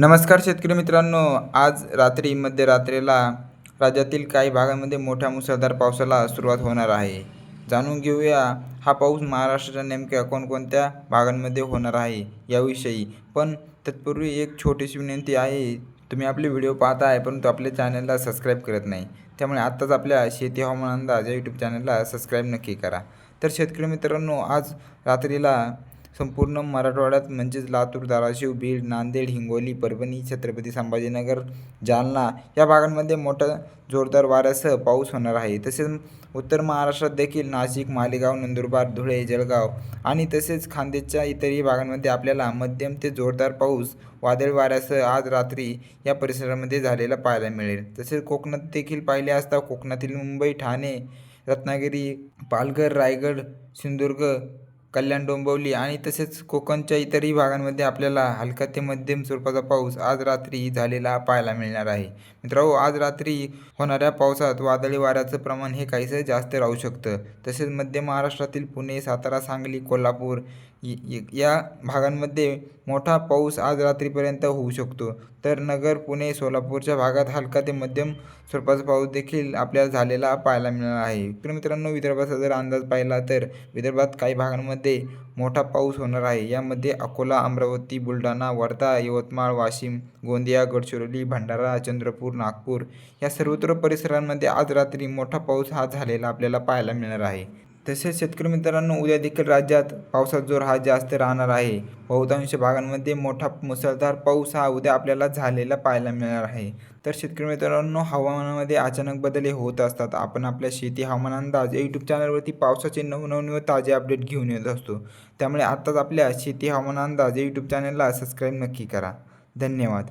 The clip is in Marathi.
नमस्कार शेतकरी मित्रांनो आज रात्री मध्यरात्रीला राज्यातील काही भागांमध्ये मोठ्या मुसळधार पावसाला सुरुवात होणार आहे. जाणून घेऊया हा पाऊस महाराष्ट्राच्या नेमक्या कोणकोणत्या भागांमध्ये होणार आहे याविषयी. पण तत्पूर्वी एक छोटीशी विनंती आहे तुम्ही आपले व्हिडिओ पाहत आहे परंतु आपल्या चॅनलला सबस्क्राईब करत नाही. त्यामुळे आत्ताच आपल्या शेती हवामान अंदाज या यूट्यूब चॅनलला सबस्क्राईब नक्की करा. तर शेतकरी मित्रांनो आज रात्रीला संपूर्ण मराठवाड्यात म्हणजेच लातूर धाराशिव बीड नांदेड हिंगोली परभणी छत्रपती संभाजीनगर जालना या भागांमध्ये मोठा जोरदार वाऱ्यासह पाऊस होणार आहे. तसेच उत्तर महाराष्ट्रात देखील नाशिक मालेगाव नंदुरबार धुळे जळगाव आणि तसेच खानदेशच्या इतरही भागांमध्ये आपल्याला मध्यम ते जोरदार पाऊस वादळ वाऱ्यासह आज रात्री या परिसरामध्ये झालेला पाहायला मिळेल. तसेच कोकणात देखील पाहिले असता कोकणातील मुंबई ठाणे रत्नागिरी पालघर रायगड सिंधुदुर्ग कल्याण डोंबिवली आणि तसेच कोकणच्या इतरही भागांमध्ये आपल्याला हलका ते मध्यम स्वरूपाचा पाऊस आज रात्री झालेला पाहायला मिळणार आहे. मित्रांनो आज रात्री होणाऱ्या पावसात वादळी वाऱ्याचं प्रमाण हे काहीसं जास्त राहू शकतं. तसेच मध्य महाराष्ट्रातील पुणे सातारा सांगली कोल्हापूर य- या भागांमध्ये मोठा पाऊस आज रात्रीपर्यंत होऊ शकतो. तर नगर पुणे सोलापूरच्या भागात हलका ते मध्यम स्वरूपाचा पाऊस देखील आपल्याला झालेला पाहायला मिळाला आहे. तर मित्रांनो विदर्भाचा जर अंदाज पाहिला तर विदर्भात काही भागांमध्ये मोठा पाऊस होणार आहे. यामध्ये अकोला अमरावती बुलढाणा वर्धा यवतमाळ वाशिम गोंदिया गडचिरोली भंडारा चंद्रपूर नागपूर या सर्वत्र परिसरांमध्ये आज रात्री मोठा पाऊस हा झालेला आपल्याला पाहायला मिळणार आहे. तसेच शेतकरी मित्रांनो उद्या देखील राज्यात पावसाचा जोर हा जास्त राहणार आहे. बहुतांश भागांमध्ये मोठा मुसळधार पाऊस हा उद्या आपल्याला झालेला पाहायला मिळणार आहे. तर शेतकरी मित्रांनो हवामानामध्ये अचानक बदल हे होत असतात. आपण आपल्या शेती हवामान अंदाज या यूट्यूब चॅनलवरती पावसाचे नवनवीन व ताजे अपडेट घेऊन येत असतो. त्यामुळे आत्ताच आपल्या शेती हवामान अंदाज या यूट्यूब चॅनलला सबस्क्राईब नक्की करा. धन्यवाद.